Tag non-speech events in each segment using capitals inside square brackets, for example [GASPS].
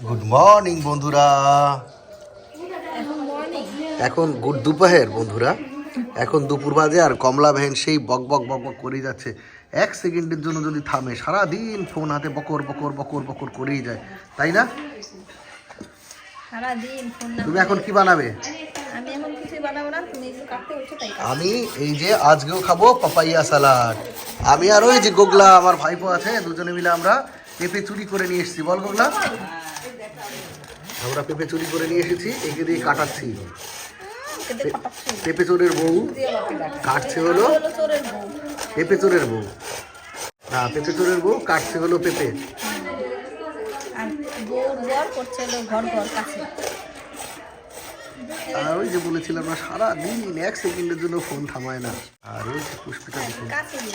Good morning বন্ধুরা। এখন good দুপুরের বন্ধুরা। এখন দুপুর বাজে আর কমলা ভ্যান সেই বক বক বক বক করেই যাচ্ছে। এক সেকেন্ডের জন্য যদি থামে সারা দিন ফোন হাতে বকর বকর বকর বকর করেই যায়। তাই না? সারাদিন তুমি এখন কি বানাবে? আমি এখন কিছুই বানাবো না তুমি একটু কাটতে বলছো তাই আমি এই যে আজকেও খাব পাপাইয়া সালাড আমি আর ওই যে গোগলা আমার ভাইপো আছে দুজনে মিলে আমরা পেঁপে চুরি করে নিয়ে এসেছি। বল গোগলা। আমরা পেঁপে চুরি করে নিয়ে এসেছি একে দিয়ে কাটাচ্ছি। পেঁপে চোরের বউ। কাটছে হলো। পেঁপে চোরের বউ। না পেঁপে চোরের বউ কাটছে হলো পেঁপে। আর ওই যে বলেছিলাম না সারা দিন এক সেকেন্ডের জন্য ফোন থামায় না। আর ওই যে পুষ্পিতা দেখুন।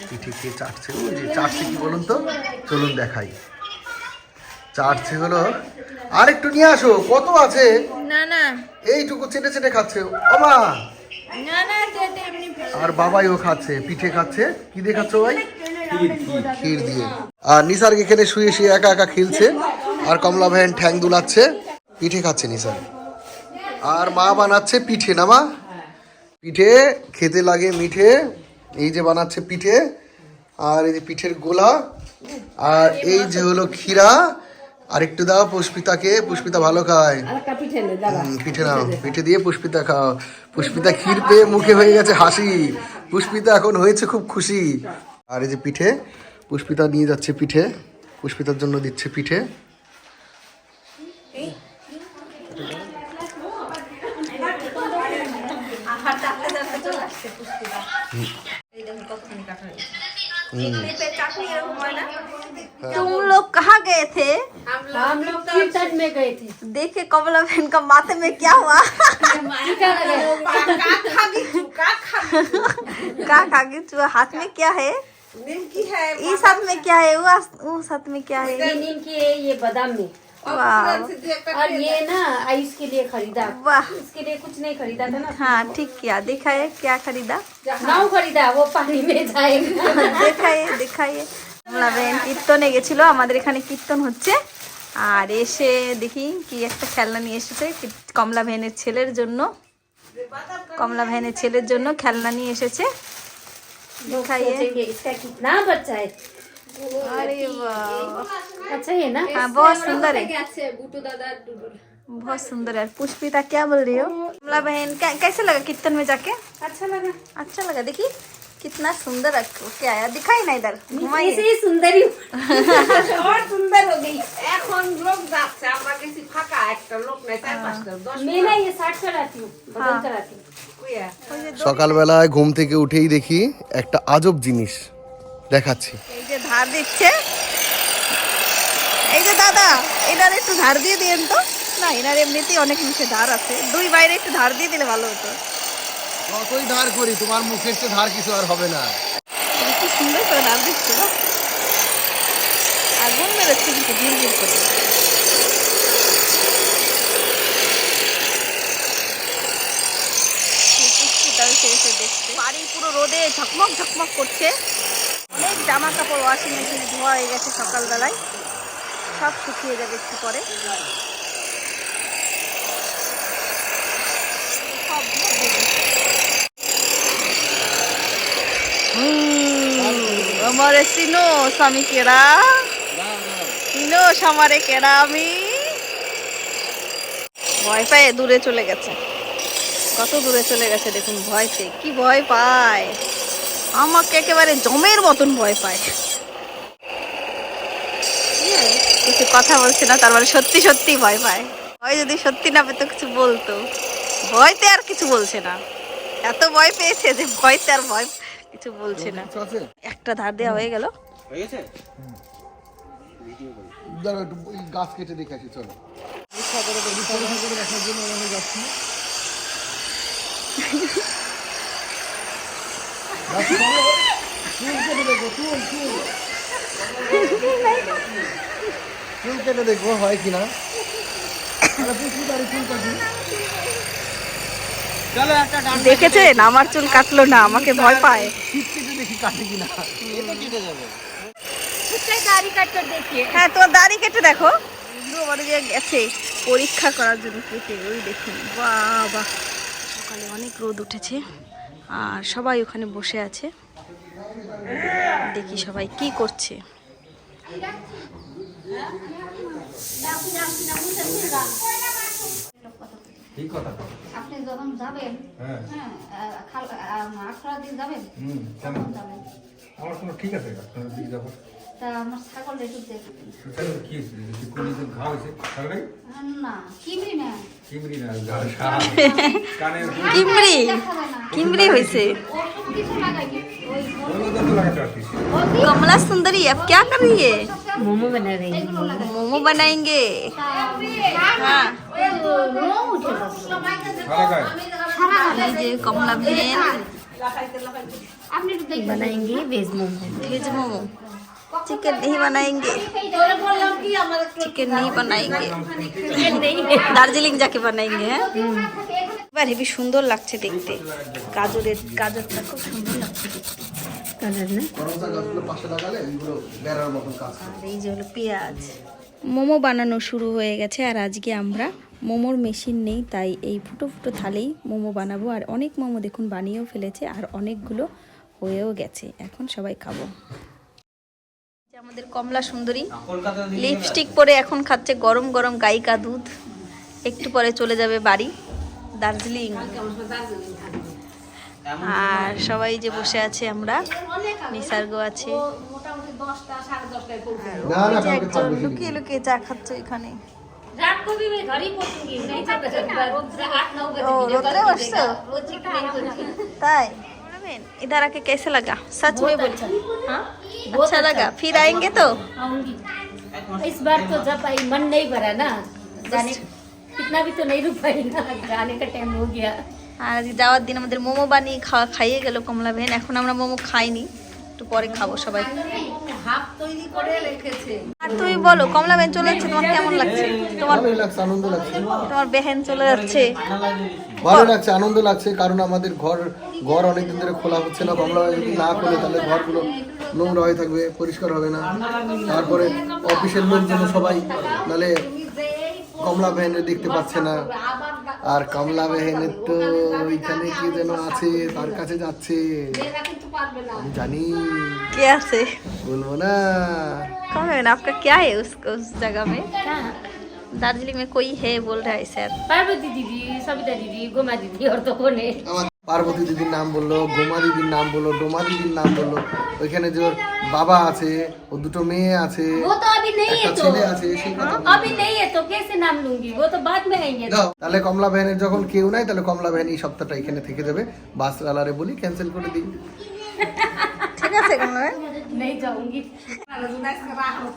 পিঠে খেয়ে চাটছে ওই যে চাটছে কি বলুন তো? চলুন দেখাই। চাটছে হলো আর একটু নিয়ে আসো কত আছে? না না। এইটুকু চেটে চেটে খাচ্ছে। ওমা! না না যেটা এমনি আর বাবাইও খাচ্ছে পিঠে খাচ্ছে। কি দিয়ে খাচ্ছে ভাই? ক্ষীর দিয়ে। আর নিসার এখানে শুয়ে শুয়ে একা একা খেলছে আর কমলা ভ্যান ঠ্যাং দুলাচ্ছে। পিঠে খাচ্ছে নিসার। আর মা বানাচ্ছে পিঠে না মা? পিঠে খেতে লাগে মিঠে। এই যে বানাচ্ছে পিঠে আর এই যে পিঠের গোলা। আর এই যে হলো ক্ষীরা আর একটু দাও পুষ্পিতাকে পুষ্পিতা ভালো খায়। পিঠে নাও পিঠে দিয়ে পুষ্পিতা খাও। পুষ্পিতা ক্ষীর পেয়ে মুখে হয়ে গেছে হাসি। পুষ্পিতা এখন হয়েছে খুব খুশি। আর এই যে পিঠে পুষ্পিতা নিয়ে যাচ্ছে পিঠে। পুষ্পিতার জন্য দিচ্ছে পিঠে। আহার कहा गए थे? हम लोग तो में गए थे। देखिए कमला बहन का माथे में क्या हुआ? [LAUGHS] हाँ, हाँ, हाँ, का खा गई चूहा हाथ में क्या है? निमकी है इस हाथ में क्या है? वो हाथ में क्या है? ये निमकी है ये बादाम में। और ये ना आयुष के लिए खरीदा। वाह। इसके लिए कुछ नहीं खरीदा था ना। हाँ ठीक किया। दिखाए क्या खरीदा? नाव खरीदा वो पानी में जाएगा दिखाइए दिखाइए কীর্তনে গেছিল আমাদের এখানে কীর্তন হচ্ছে। আর এসে দেখি কি একটা খেলনা নিয়ে এসেছে কমলা ভ্যানের ছেলের জন্য। কমলা ভ্যানের ছেলের জন্য খেলনা নিয়ে এসেছে। হ্যাঁ, পুষ্পিতা কে বল রে কমলা বহন কেসে লাগা কীর্তন মে আচ্ছা লাগা দেখি। कितना सुंदर क्या आया दिखाई ना इधर घुमाइए ऐसे ही [LAUGHS] सुंदर ही और सुंदर हो गई এখন লোক যাচ্ছে আমরা গেছি ফাঁকা একটা লোক নাই চার পাঁচটা দশ मैं ना ये साठ कराती हूँ बदल कराती हूँ কুয়া সকালবেলায় ঘুম থেকে উঠেই দেখি একটা আজব জিনিস দেখাচ্ছি এই যে ধার দিচ্ছে এই যে দাদা এনার একটু ধার দিয়ে দিয়েন তো না এনার এমনিতেই অনেক মুখে ধার আছে দুই বাইরে একটু ধার দিয়ে দিলে ভালো হতো যতই ধার করি, তোমার মুখের চেয়ে ধার কিছু আর হবে না। কি সুন্দর করে ধার দিচ্ছে আগুন বেরোচ্ছে কিন্তু ধীর ধীর করে। এসে দেখছে। বাড়ি পুরো রোদে ঝকমক ঝকমক করছে। অনেক জামা কাপড় ওয়াশিং মেশিনে ধোয়া হয়ে গেছে সকালবেলায়। সব শুকিয়ে যাবে একটু পরে সব ধুয়ে দিয়েছে। [GASPS] আমারে চিনো, স্বামী কেরা? চিনো, সামারে কেরা আমি? ভয় পায়, দূরে চলে গেছে। কত দূরে চলে গেছে দেখুন, ভয় পেয়ে। কি ভয় পায়? আমাকে একেবারে জমের মতন ভয় পায়। কিছু কথা বলছে না, তার মানে সত্যি সত্যি ভয় পায়। ভয় যদি সত্যি না পেতো কিছু বলতো। ভয়তে আর কিছু বলছে না। এত ভয় পেয়েছে যে ভয়তে আর ভয় কিছু বলছে না। একটা ধার দেওয়া হয়ে গেল। একটু ওই গাছ কেটে দেখে আসি চলো। [LAUGHS] চুল কেটে দেখব। হয় কিনা? দেখেছেন আমার চুল কাটলো না আমাকে ভয় পায় হ্যাঁ তোর দাড়ি কেটে দেখো গেছে পরীক্ষা করার জন্য কেটে ওই দেখুন বাবা সকালে অনেক রোদ উঠেছে আর সবাই ওখানে বসে আছে দেখি সবাই কি করছে ঠিক কথা আপনি যখন যাবেন হ্যাঁ আখড়া দিয়ে যাবেন হুম কেমন যাবেন আমার কোনো ঠিক আছে আখড়া দিয়ে যাবো তা আমার ছাগলটা একটু দেখবেন কি হয়েছে কোনো দিন ঘা হয়েছে ছাগলটাই না কিমরি না কিমরি না কানে কিমরি কিমরি হয়েছে कमला सुंदरी अब क्या कर रही है मोमो बना रही है मोमो बनाएँगे हाँ রং যে কমলা ভেল veg momo veg momo chicken नहीं बनाएंगे चिकन नहीं बनाएंगे দার্জিলিং যাকে বানাएंगे হ্যাঁ এবার হেবি সুন্দর লাগছে দেখতে গাজরের গাজরটা খুব সুন্দর লাগছে এই যে হলো পেঁয়াজ। মোমো বানানো শুরু হয়ে গেছে আর আজকে আমরা মোমোর মেশিন নেই তাই এই ফুটো ফুটো থালেই মোমো বানাবো। আর অনেক মোমো দেখুন বানিয়েও ফেলেছে আর অনেকগুলো হয়েও গেছে। এখন সবাই খাব। আমাদের কমলা সুন্দরী। লিপস্টিক পরে এখন খাচ্ছে গরম গরম গাইকা দুধ। একটু পরে চলে যাবে বাড়ি দার্জিলিং। আর সবাই যে বসে আছে আমরা নিসার্গ আছে। লুকিয়ে লুকিয়ে চা খাচ্ছে এখানে। को भी मैं घर ही पहुंचूँगी। नहीं बजे आठ नौ बजे रोते वर्ष ताई। इधर आके कैसे लगा? सच में बोल। अच्छा।, हाँ? अच्छा, अच्छा। लगा। फिर आएँगे तो? इस बार तो जब आई मन नहीं भरा ना। जाने कितना भी तो नहीं रुक पाई ना। जाने का टाइम हो गया। हाँ, आज दावत दिन मोमो बनी खा खाइए गलो कमला बहन। বেন मोमो खाई একটু পরে খাব সবাই। হাফ তৈরি করে রেখেছে। আর তুমি বলো কমলা বেন চলে যাচ্ছে তোমার কেমন লাগছে? তোমার ভালোই লাগছে আনন্দ লাগছে। তোমার বেহেন চলে যাচ্ছে। ভালো লাগছে আনন্দ লাগছে কারণ আমাদের ঘর ঘর অনেকদিন ধরে খোলা হচ্ছে না। কমলা বাজার যদি না খোলে তাহলে ঘরগুলো নোংরা হয়ে থাকবে পরিষ্কার হবে না। তারপরে অফিসের লোকজন সবাই নালে কমলা ভ্যানে দেখতে পাচ্ছে না। আর কমলা ভ্যানের তো ওইখানে কি যেন আছে তার কাছে যাচ্ছে আমি জানি क्या से বলবো না कमला बेन आपका क्या है उस उस जगह में दार्जिलिंग में कोई है बोल रहा है सर पार्वती दीदी सविता दीदी गोमा दीदी और तो कौन है আমার পার্বতী দিদির নাম বললো গোমা দিদির নাম বললো ডোমা দিদির নাম বললো ওইখানে যে ওর বাবা আছে ও দুটো মেয়ে আছে वो तो अभी नहीं একটা है तो ছেলে আছে সেই কথা বলছি। अभी नहीं है तो कैसे नाम लूंगी वो तो बाद में आएंगे দাও তাহলে কমলা ভ্যানের যখন কেউ নাই তাহলে কমলা ভ্যান এই সপ্তাহটা এখানে থেকে যাবে বাস আলারে বলি ক্যান্সেল করে দিই ঠিক আছে কমলা বেন नहीं जाऊंगी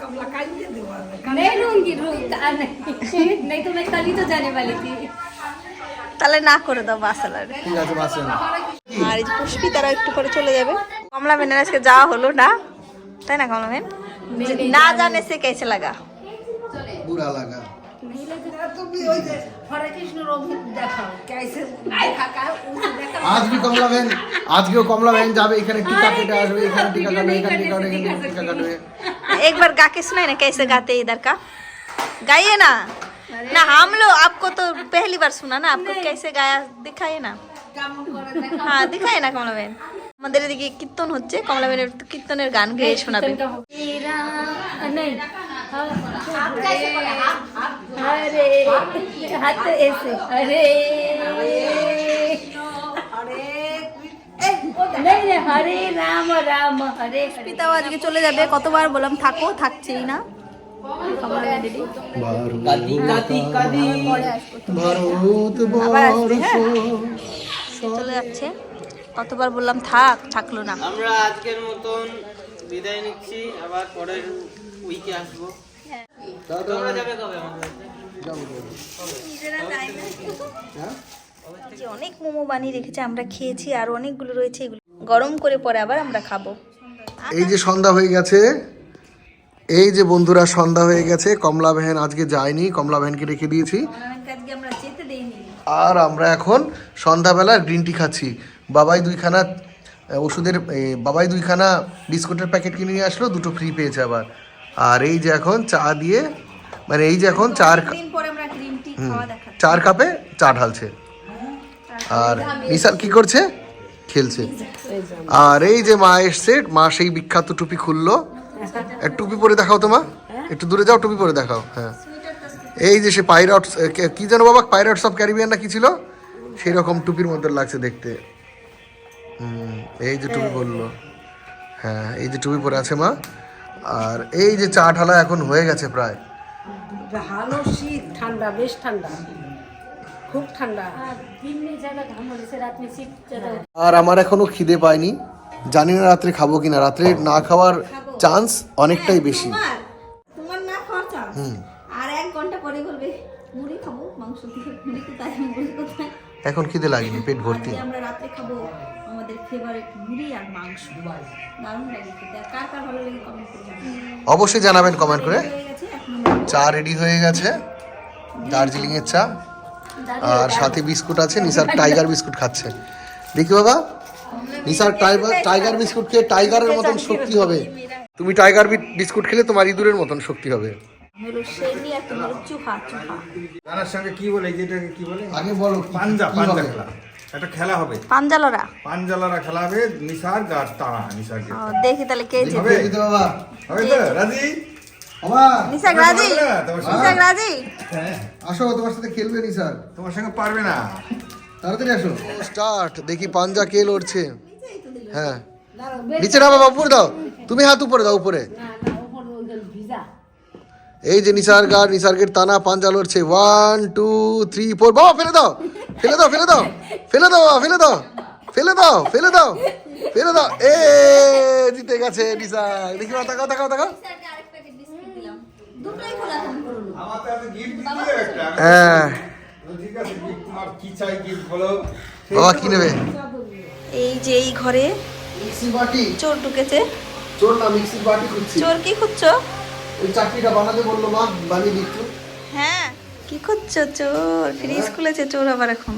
कमला काढून देऊ नहीं लूंगी रूम नहीं नहीं तो मैं कल ही तो जाने वाली थी তাহলে না করে দাও বাসালার ঠিক আছে বাসালার আর এই পুষ্পি তারা একটু করে চলে যাবে। কমলা মেনের আজকে যাওয়া হলো না? তাই না কমলা মেন? না জানে সে কেসে লাগা। বুড়া লাগা। একবার গা ভ্যান আজকেও একবার শোনাই না কেসে গাতে ইদার কা গাইয়ে না। ना ना हम लोग आपको तो पहली बार सुना ना आपको कैसे गाया दिखाइए ना हाँ दिखाइए ना कमला बेन আমাদের এদিকে কীর্তন হচ্ছে কমলা বেনের একটু কীর্তনের গান গেয়ে শোনাবে तेरा नहीं अरे हाथ ऐसे अरे नहीं नहीं हरे राम राम हरे हरे পিতাও আজকে চলে যাবে কতবার বললাম থাকো থাকছেই না চলে যাচ্ছে। কতবার বললাম থাক থাকল না। আমরা আজকের মতন বিদায় নিচ্ছি। আবার পরের উইকে আসব। তোমরা যাবে কবে অনেক মোমো বানিয়ে রেখেছে আমরা খেয়েছি আর অনেকগুলো রয়েছে এগুলো গরম করে পরে আবার আমরা খাব। এই যে সন্ধ্যা হয়ে গেছে এই যে বন্ধুরা সন্ধ্যা হয়ে গেছে কমলা ভ্যান আজকে যায়নি কমলা ভ্যানকে রেখে দিয়েছি। আর আমরা এখন সন্ধ্যাবেলা গ্রিন টি খাচ্ছি। বাবাই দুইখানা ওষুধের বাবাই দুইখানা বিস্কুটের প্যাকেট কিনে নিয়ে আসলো দুটো ফ্রি পেয়েছে আবার। আর এই যে এখন চা দিয়ে মানে এই যে এখন চার চার কাপে চা ঢালছে। আর নিসার কি করছে? খেলছে। আর এই যে মা এসছে মা সেই বিখ্যাত টুপি খুললো। টুপি পরে দেখাও তোমা হ্যাঁ? একটু দূরে যাও টুপি পরে দেখাও হ্যাঁ। এই যে সে পাইরট কি যেন বাবা পাইরট সব ক্যারিবিয়ান না কি ছিল? সেই রকম টুপির মতো লাগছে দেখতে। হুম এই যে টুপি হ্যাঁ। বলল হ্যাঁ এই যে টুপি পরে আছে মা। আর এই যে চা ঢালা এখন হয়ে গেছে প্রায়। ভালো শীত ঠান্ডা বেশ ঠান্ডা। খুব ঠান্ডা। আর আমার এখনও খিদে পায়নি। জানি না রাত্রে খাব কিনা। রাত্রে না খাওয়ার চান্স অনেকটাই বেশি। তোমার না খাওয়ার চান্স। আর এক ঘণ্টা পরে বলবে মুড়ি খাব মাংস দিয়ে মুড়ি কোথায় মুড়ি কোথায়? এখন খিদে লাগেনি পেট ভর্তি। আমরা রাত্রে খাব আমাদের ফেভারিট মুড়ি আর মাংস। দারুণ লাগে খেতে। কার কার ভালো লাগে কমেন্ট করে অবশ্যই জানাবেন কমেন্ট করে। হয়ে চা রেডি হয়ে গেছে। দার্জিলিং এর চা আর সাথে বিস্কুট আছে নিসার টাইগার বিস্কুট খাচ্ছে। দেখি বাবা নিসার টাইগার টাইগার বিস্কুট খেয়ে টাইগারের মতন শক্তি হবে। তুমি টাইগার বি- বিস্কুট খেলে তোমার ইঁদুরের মতন শক্তি হবে। সঙ্গে কি বলে যেটাকে কি বলে? আগে বলো পাঞ্জা পাঞ্জা খেলা। একটা খেলা হবে। পাঞ্জালরা। পাঞ্জালারা খেলা হবে নিসার গাছ তারা নিসার ও, দেখি তাহলে কে জিতবে। বাবা। হবে তো? রাজি? বাবা নিসাক রাজি? পারবে না? তোমার সঙ্গে? নিসাক রাজি? আসো তোমার সাথে খেলবে নিসার। তোমার সঙ্গে পারবে না। তাড়াতাড়ি আসো। স্টার্ট দেখি পাঞ্জা কে লড়ছে। হ্যাঁ। নিচে না বাবা উপরে দাও। তুমি হাত উপরে দাও উপরে। এই যে নিসার গার নিসার্গের টানা পাঞ্জা লড়ছে। ওয়ান টু থ্রি ফোর বাবা ফেলে দাও ফেলে দাও ফেলে দাও ফেলে দাও বাবা, ফেলে দাও ফেলে দাও ফেলে দাও ফেলে দাও। এ জিতে গেছে নিসার। দেখি তাকাও তাকাও তাকাও। আমার তো এত গিফট দিতে একটা হ্যাঁ। তো ঠিক আছে gift তোমার কি চাই গিফট বলো। বাবা কি নেবে? এই যে এই ঘরে চোর ঢুকেছে। চোর না মিক্সির বাটি খুঁজছি। চোর কি খুঁজছো? ওই চাকরিটা বানাতে বলল মা বানিয়ে দিচ্ছ হ্যাঁ। কি খুঁজছো চোর? ফ্রিজ খুলেছে চোর আবার এখন।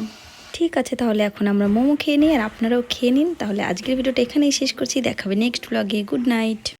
ঠিক আছে তাহলে এখন আমরা মোমো খেয়ে নিই আর আপনারাও খেয়ে নিন। তাহলে আজকের ভিডিওটা এখানেই শেষ করছি। দেখাবে নেক্সট ব্লগে গুড নাইট